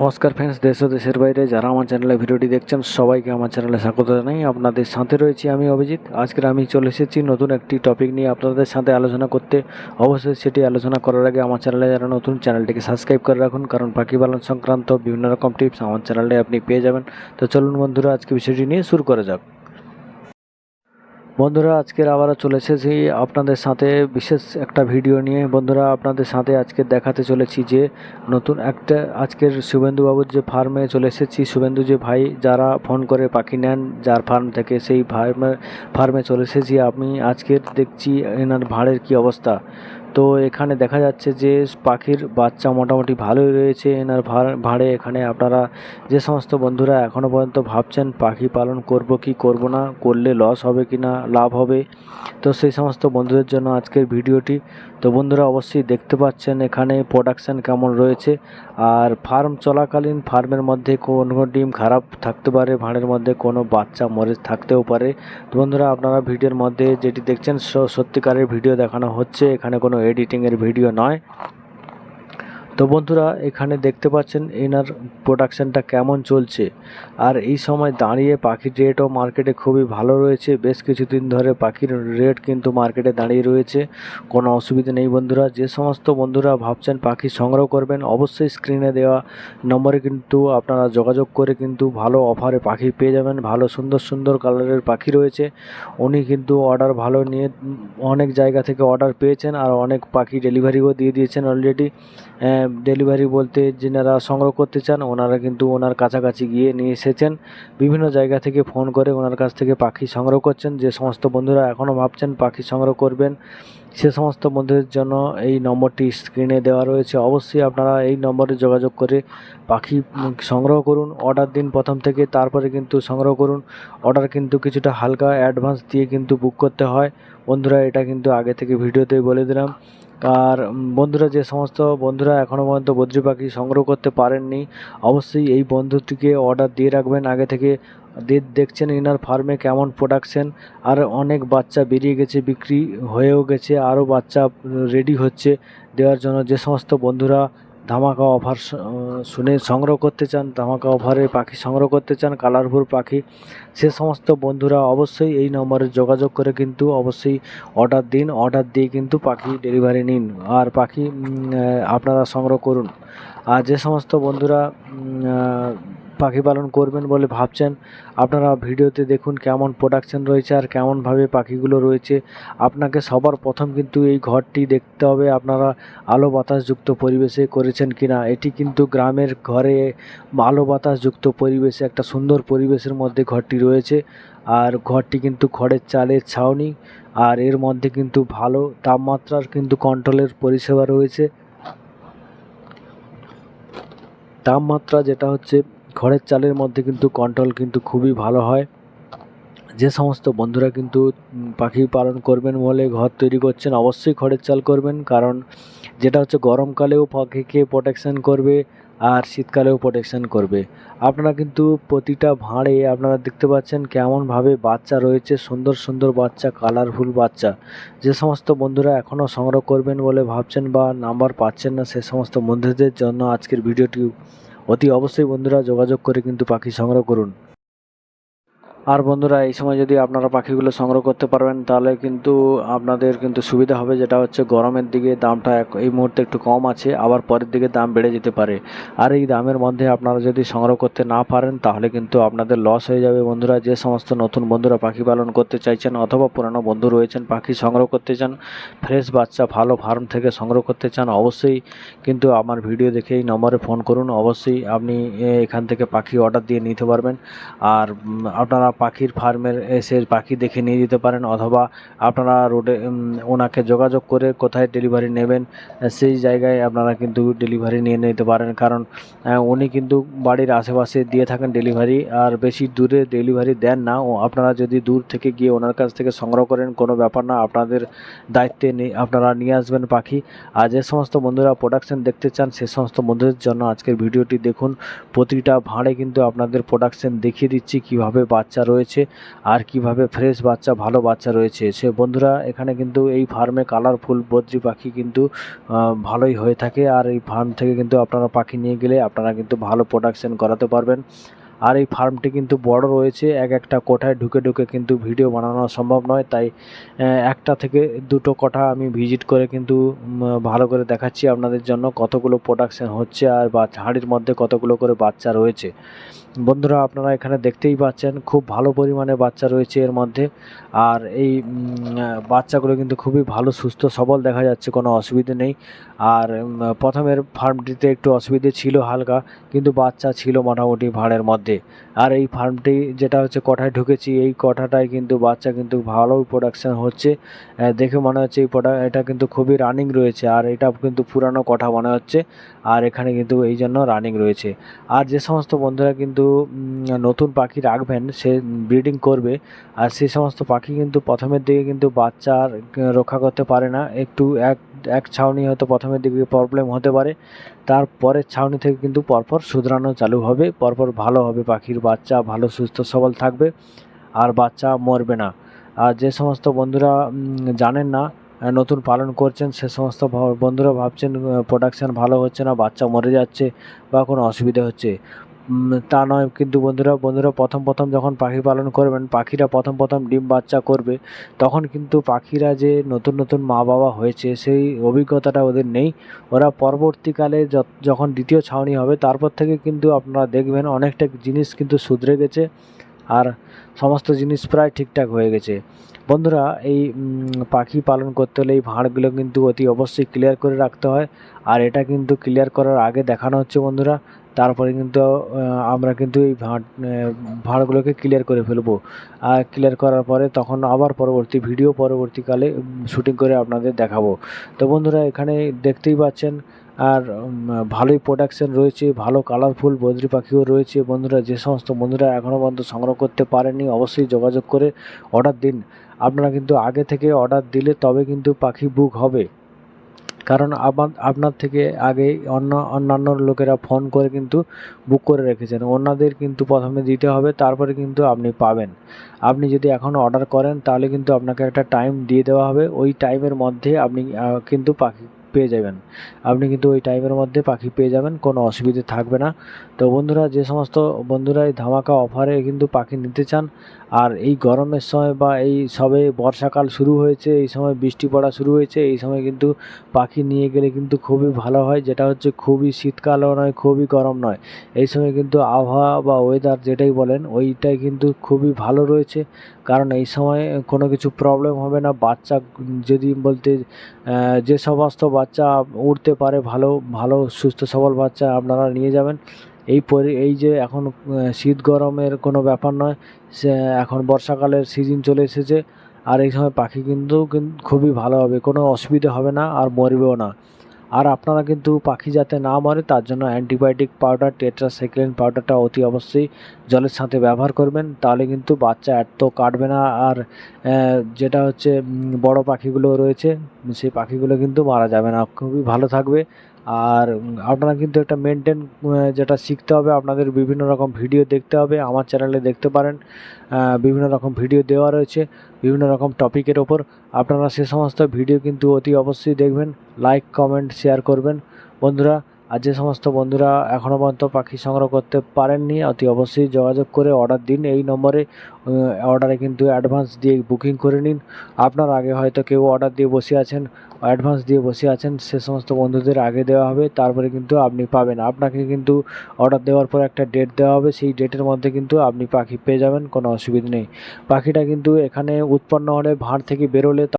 নমস্কার ফ্রেন্ডস দেশ ও দেশের বাইরে যারা আমার চ্যানেলে ভিডিওটি দেখছেন, সবাইকে আমার চ্যানেলে স্বাগত জানাই। আপনাদের সাথে রয়েছি আমি অভিজিৎ। আজকের আমি চলে এসেছি নতুন একটি টপিক নিয়ে আপনাদের সাথে আলোচনা করতে। অবশ্যই সেটি আলোচনা করার আগে আমার চ্যানেলে যারা নতুন চ্যানেলটিকে সাবস্ক্রাইব করে রাখুন, কারণ পাখি পালন সংক্রান্ত বিভিন্ন রকম টিপস আমার চ্যানেলে আপনি পেয়ে যাবেন। তো চলুন বন্ধুরা, আজকে বিষয়টি নিয়ে শুরু করা যাক। বন্ধুরা, আজকের আবারও চলে এসেছি আপনাদের সাথে বিশেষ একটা ভিডিও নিয়ে। বন্ধুরা, আপনাদের সাথে আজকে দেখাতে চলেছি যে নতুন একটা আজকের শুভেন্দুবাবুর যে ফার্মে চলে এসেছি। শুভেন্দু যে ভাই, যারা ফোন করে পাখি নেন, যার ফার্ম থেকে সেই ফার্মে ফার্মে চলে এসেছি। আমি আজকের দেখছি এনার ভাড়ের কি অবস্থা। তো এখানে দেখা যাচ্ছে যে পাখির বাচ্চা মোটামুটি ভালোই রয়েছে। এনার ভাড়- এখানে আপনারা যে সমস্ত বন্ধুরা এখনও পর্যন্ত ভাবছেন পাখি পালন করব কি করব না, করলে লস হবে কি না, লাভ হবে, তো সেই সমস্ত বন্ধুদের জন্য আজকের ভিডিওটি। তো বন্ধুরা অবশ্যই দেখতে পাচ্ছেন এখানে প্রোডাকশান কেমন রয়েছে। আর ফার্ম চলাকালীন ফার্মের মধ্যে কোনো ডিম খারাপ থাকতে পারে, ভাঁড়ের মধ্যে কোনো বাচ্চা মরে, থাকতেও পারে। তো বন্ধুরা আপনারা ভিডিওর মধ্যে যেটি দেখছেন সত্যিকারের ভিডিও দেখানো হচ্ছে। এখানে কোনো এডিটিংয়ের ভিডিও নয়। তো বন্ধুরা, এখানে দেখতে পাচ্ছেন এনার প্রোডাকশানটা কেমন চলছে। আর এই সময় দাঁড়িয়ে পাখির রেটও মার্কেটে খুবই ভালো রয়েছে। বেশ কিছুদিন ধরে পাখির রেট কিন্তু মার্কেটে দাঁড়িয়ে রয়েছে। কোনো অসুবিধা নেই বন্ধুরা। যে সমস্ত বন্ধুরা ভাবছেন পাখি সংগ্রহ করবেন, অবশ্যই স্ক্রিনে দেওয়া নম্বরে কিন্তু আপনারা যোগাযোগ করে কিন্তু ভালো অফারে পাখি পেয়ে যাবেন। ভালো, সুন্দর সুন্দর কালারের পাখি রয়েছে। উনি কিন্তু অর্ডার ভালো নিয়ে অনেক জায়গা থেকে অর্ডার পেয়েছেন আর অনেক পাখি ডেলিভারিও দিয়ে দিয়েছেন অলরেডি ডেলিভারি বলতে যেনারা সংগ্রহ করতে চান, ওনারা কিন্তু ওনার কাছাকাছি গিয়ে নিয়ে এসেছেন। বিভিন্ন জায়গা থেকে ফোন করে ওনার কাছ থেকে পাখি সংগ্রহ করছেন। যে সমস্ত বন্ধুরা এখনও ভাবছেন পাখি সংগ্রহ করবেন সে সমস্ত বন্ধুদের জন্য এই নম্বরটি স্ক্রিনে দেওয়া রয়েছে। অবশ্যই আপনারা এই নম্বরে যোগাযোগ করে পাখি সংগ্রহ করুন। অর্ডার দিন প্রথম থেকে, তারপরে কিন্তু সংগ্রহ করুন। অর্ডার কিন্তু কিছুটা হালকা অ্যাডভান্স দিয়ে কিন্তু বুক করতে হয়। বন্ধুরা, এটা কিন্তু আগে থেকে ভিডিওতেই বলে দিলাম। আর বন্ধুরা, যে সমস্ত বন্ধুরা এখনও পর্যন্ত বদ্রি পাখি সংগ্রহ করতে পারেননি, অবশ্যই এই বন্ধুটিকে অর্ডার দিয়ে রাখবেন। আগে থেকে দে- দেখছেন ইনার ফার্মে কেমন প্রোডাকশন আর অনেক বাচ্চা বেরিয়ে গেছে, বিক্রি হয়েও গেছে, আরও বাচ্চা রেডি হচ্ছে দেওয়ার জন্য। যে সমস্ত বন্ধুরা ধামাকা অফার শুনে সংগ্রহ করতে চান, ধামাকা অফারে পাখি সংগ্রহ করতে চান, কালারফুল পাখি, সে সমস্ত বন্ধুরা অবশ্যই এই নম্বরে যোগাযোগ করে কিন্তু অবশ্যই অর্ডার দিন। অর্ডার দিয়ে কিন্তু পাখি ডেলিভারি নিন। আর পাখি আপনারা সংগ্রহ করুন। আর যে সমস্ত বন্ধুরা পাখি পালন করবেন বলে ভাবছেন। আপনারা ভিডিওতে দেখুন কেমন প্রোডাকশন রয়েছে আর কেমনভাবে পাখিগুলো রয়েছে। আপনাকে সবার প্রথম কিন্তু এই ঘরটি দেখতে হবে। আপনারা আলো বাতাসযুক্ত পরিবেশে করেছেন কিনা? এটি কিন্তু গ্রামের ঘরে আলো বাতাসযুক্ত পরিবেশে একটা সুন্দর পরিবেশের মধ্যে ঘরটি রয়েছে। আর ঘরটি কিন্তু খড়ের চালের ছাউনি। আর এর মধ্যে কিন্তু ভালো তাপমাত্রার কিন্তু কন্ট্রোলের পরিষেবা রয়েছে। তাপমাত্রা যেটা হচ্ছে খড়ের চালের মধ্যে কিন্তু কন্ট্রোল কিন্তু খুবই ভালো হয়। যে সমস্ত বন্ধুরা কিন্তু পাখি পালন করবেন বলে ঘর তৈরি করছেন, অবশ্যই খড়ের চাল করবেন। কারণ যেটা হচ্ছে গরমকালেও পাখিকে প্রোটেকশন করবে আর শীতকালেও প্রোটেকশান করবে। আপনারা কিন্তু প্রতিটা ভাঁড়ে আপনারা দেখতে পাচ্ছেন কেমনভাবে বাচ্চা রয়েছে, সুন্দর সুন্দর বাচ্চা কালারফুল বাচ্চা। যে সমস্ত বন্ধুরা এখনও সংগ্রহ করবেন বলে ভাবছেন বা নাম্বার পাচ্ছেন না, সে সমস্ত বন্ধুদের জন্য আজকের ভিডিওটি অতি অবশ্যই বন্ধুরা যোগাযোগ করে কিন্তু পাখি সংগ্রহ করুন আর বন্ধুরা, এই সময় যদি আপনারা পাখিগুলো সংগ্রহ করতে পারবেন, তাহলে কিন্তু আপনাদের কিন্তু সুবিধা হবে। যেটা হচ্ছে গরমের দিকে দামটা এই মুহূর্তে একটু কম আছে, আবার পরের দিকে দাম বেড়ে যেতে পারে। আর এই দামের মধ্যে আপনারা যদি সংগ্রহ করতে না পারেন, তাহলে কিন্তু আপনাদের লস হয়ে যাবে। বন্ধুরা, যে সমস্ত নতুন বন্ধুরা পাখি পালন করতে চাইছেন অথবা পুরানো বন্ধু রয়েছেন, পাখি সংগ্রহ করতে চান ফ্রেশ বাচ্চা ভালো ফার্ম থেকে সংগ্রহ করতে চান, অবশ্যই কিন্তু আমার ভিডিও দেখে এই নম্বরে ফোন করুন। অবশ্যই আপনি এখান থেকে পাখি অর্ডার দিয়ে নিতে পারবেন। আর আপনারা পাখির ফার্মের এসে পাখি দেখে নিয়ে যেতে পারেন অথবা আপনারা রোডে ওনাকে যোগাযোগ করে কোথায় ডেলিভারি নেবেন সেই জায়গায় আপনারা কিন্তু ডেলিভারি নিয়ে নিতে পারেন। কারণ উনি কিন্তু বাড়ির আশেপাশে দিয়ে থাকেন ডেলিভারি, আর বেশি দূরে ডেলিভারি দেন না। ও আপনারা যদি দূর থেকে গিয়ে ওনার কাছ থেকে সংগ্রহ করেন, কোনো ব্যাপার না, আপনাদের দায়িত্বে আপনারা নিয়ে আসবেন পাখি। আর যে সমস্ত বন্ধুরা প্রোডাকশন দেখতে চান, সে সমস্ত বন্ধুদের জন্য আজকের ভিডিওটি দেখুন। প্রতিটা ভাঁড়ে কিন্তু আপনাদের প্রোডাকশন দেখিয়ে দিচ্ছি কীভাবে বাচ্চা রয়েছে, আর কীভাবে ফ্রেশ বাচ্চা, ভালো বাচ্চা রয়েছে। সে বন্ধুরা, এখানে কিন্তু এই ফার্মে কালারফুল বদ্রি পাখি কিন্তু ভালোই হয়ে থাকে। আর এই ফার্ম থেকে কিন্তু আপনারা পাখি নিয়ে গেলে আপনারা কিন্তু ভালো প্রোডাকশন করাতে পারবেন। আর এই ফার্মটি কিন্তু বড় রয়েছে, এক একটা কোঠায় ঢুকে ঢুকে কিন্তু ভিডিও বানানো সম্ভব নয়, তাই একটা থেকে দুটো কোঠা আমি ভিজিট করে কিন্তু ভালো করে দেখাচ্ছি আপনাদের জন্য কতগুলো প্রোডাকশন হচ্ছে আর বা হাঁড়ির মধ্যে কতগুলো করে বাচ্চা রয়েছে। বন্ধুরা, আপনারা এখানে দেখতেই পাচ্ছেন খুব ভালো পরিমাণে বাচ্চা রয়েছে এর মধ্যে আর এই বাচ্চাগুলো কিন্তু খুবই ভালো, সুস্থ, সবল দেখা যাচ্ছে, কোনো অসুবিধে নেই। আর প্রথমের ফার্মটিতে একটু অসুবিধে ছিল হালকা, কিন্তু বাচ্চা ছিল মোটামুটি ভাড়ের মধ্যে। আর এই ফার্মটি যেটা হচ্ছে কঠায় ঢুকেছি, এই কঠাটায় কিন্তু বাচ্চা কিন্তু ভালো প্রোডাকশান হচ্ছে। দেখে মনে হচ্ছে এই প্রোডাক্ট এটা কিন্তু খুবই রানিং রয়েছে। আর এটা কিন্তু পুরানো কঠা মনে হচ্ছে। আর এখানে কিন্তু এই জন্য রানিং রয়েছে। আর যে সমস্ত বন্ধুরা কিন্তু নতুন পাখি রাখবেন, সে ব্রিডিং করবে। আর সেই সমস্ত পাখি কিন্তু প্রথমের দিকে কিন্তু বাচ্চার রক্ষা করতে পারে না। একটু এক এক ছাউনি হয়তো প্রথমের দিকে প্রবলেম হতে পারে। তারপরের ছাউনি থেকে কিন্তু পরপর শুধরানো চালু হবে। পরপর ভালো হবে পাখির বাচ্চা, ভালো, সুস্থ, সবল থাকবে আর বাচ্চা মরবে না। আর যে সমস্ত বন্ধুরা জানেন না নতুন পালন করছেন, সে সমস্ত বন্ধুরা ভাবছেন প্রোডাকশান ভালো হচ্ছে না, বাচ্চা মরে যাচ্ছে বা কোনো অসুবিধা হচ্ছে। তা নয়, কিন্তু বন্ধুরা বন্ধুরা প্রথম প্রথম যখন পাখি পালন করবেন, পাখিরা প্রথম প্রথম ডিম বাচ্চা করবে, তখন কিন্তু পাখিরা যে নতুন নতুন মা বাবা হয়েছে, সেই অভিজ্ঞতাটা ওদের নেই। ওরা পরবর্তীকালে যখন দ্বিতীয় ছাউনি হবে, তারপর থেকে কিন্তু আপনারা দেখবেন অনেকটা জিনিস কিন্তু শুধরে গেছে, আর সমস্ত জিনিস প্রায় ঠিকঠাক হয়ে গেছে। বন্ধুরা, এই পাখি পালন করতে হলে এই ভাঁড়গুলো কিন্তু অতি অবশ্যই ক্লিয়ার করে রাখতে হয়, আর এটা কিন্তু ক্লিয়ার করার আগে দেখানো হচ্ছে বন্ধুরা তারপরে কিন্তু আমরা কিন্তু এই ভাঁড় ভাঁড়গুলোকে ক্লিয়ার করে ফেলব। আর ক্লিয়ার করার পরে তখন আবার পরবর্তী ভিডিও পরবর্তীকালে শুটিং করে আপনাদের দেখাবো। তো বন্ধুরা, এখানে দেখতেই পাচ্ছেন, আর ভালোই প্রোডাকশন রয়েছে, ভালো কালারফুল বদ্রি পাখিও রয়েছে। বন্ধুরা, যে সমস্ত বন্ধুরা এখনও পর্যন্ত সংগ্রহ করতে পারেনি অবশ্যই যোগাযোগ করে অর্ডার দিন। আপনারা কিন্তু আগে থেকে অর্ডার দিলে তবে কিন্তু পাখি বুক হবে। কারণ আপনার থেকে আগে অন্য অন্যান্য লোকেরা ফোন করে কিন্তু বুক করে রেখেছেন। ওনাদের কিন্তু প্রথমে দিতে হবে, তারপরে কিন্তু আপনি পাবেন। আপনি যদি এখন অর্ডার করেন, তাহলে কিন্তু আপনাকে একটা টাইম দিয়ে দেওয়া হবে। ওই টাইমের মধ্যে আপনি কিন্তু পাখি পেয়ে যাবেন। আপনি কিন্তু ওই টাইমের মধ্যে পাখি পেয়ে যাবেন, কোনো অসুবিধে থাকবে না। তো বন্ধুরা, যে সমস্ত বন্ধুরা এই ধামাকা অফারে কিন্তু পাখি নিতে চান, আর এই গরমের সময় বা এই সবে বর্ষাকাল শুরু হয়েছে, এই সময় বৃষ্টি পড়া শুরু হয়েছে, এই সময় কিন্তু পাখি নিয়ে গেলে কিন্তু খুবই ভালো হয়। যেটা হচ্ছে খুবই শীতকালও নয়, খুবই গরম নয়। এই সময় কিন্তু আবহাওয়া বা ওয়েদার যেটাই বলেন, ওইটাই কিন্তু খুবই ভালো রয়েছে। কারণ এই সময় কোনো কিছু প্রবলেম হবে না। বাচ্চা যদি বলতে যে সমস্ত বাচ্চা উঠতে পারে ভালো ভালো, সুস্থ, সবল বাচ্চা আপনারা নিয়ে যাবেন। এই পরি, এই যে এখন শীত গরমের কোনো ব্যাপার নয়, সে, এখন বর্ষাকালের সিজন চলে এসেছে। আর এই সময় পাখি কিন্তু কিন- খুবই ভালো হবে, কোনো অসুবিধা হবে না, আর মরবেও না। আর আপনারা কিন্তু পাখি যাতে না মরে, তার জন্য অ্যান্টিবায়োটিক পাউডার, টেট্রাসাইক্লিন পাউডারটা অতি অবশ্যই জলের সাথে ব্যবহার করবেন। তাহলে কিন্তু বাচ্চা এত কাটবে না। আর যেটা হচ্ছে বড় পাখিগুলো রয়েছে, সেই পাখিগুলো কিন্তু মারা যাবে না। খুবই ভালো থাকবে। আর আপনারা কিন্তু একটা মেনটেন যেটা শিখতে হবে, আপনাদের বিভিন্ন রকম ভিডিও দেখতে হবে, আমার চ্যানেলে দেখতে পারেন বিভিন্ন রকম ভিডিও দেওয়া রয়েছে, বিভিন্ন রকম টপিকের ওপর। আপনারা সে সমস্ত ভিডিও কিন্তু অতি অবশ্যই দেখবেন লাইক কমেন্ট শেয়ার করবেন। বন্ধুরা আর যে সমস্ত বন্ধুরা এখনও পর্যন্ত পাখি সংগ্রহ করতে পারেননি, অতি অবশ্যই যোগাযোগ করে অর্ডার দিন। এই নম্বরে অর্ডারে কিন্তু অ্যাডভান্স দিয়ে বুকিং করে নিন। আপনার আগে হয়তো কেউ অর্ডার দিয়ে বসে আছেন অ্যাডভান্স দিয়ে বসে আছেন, সে সমস্ত বন্ধুদের আগে দেওয়া হবে, তারপরে কিন্তু আপনি পাবেন। আপনাকে কিন্তু অর্ডার দেওয়ার পর একটা ডেট দেওয়া হবে, সেই ডেটের মধ্যে কিন্তু আপনি পাখি পেয়ে যাবেন, কোনো অসুবিধা নেই। পাখিটা কিন্তু এখানে উৎপন্ন হলে, ভাঁড় থেকে বেরোলে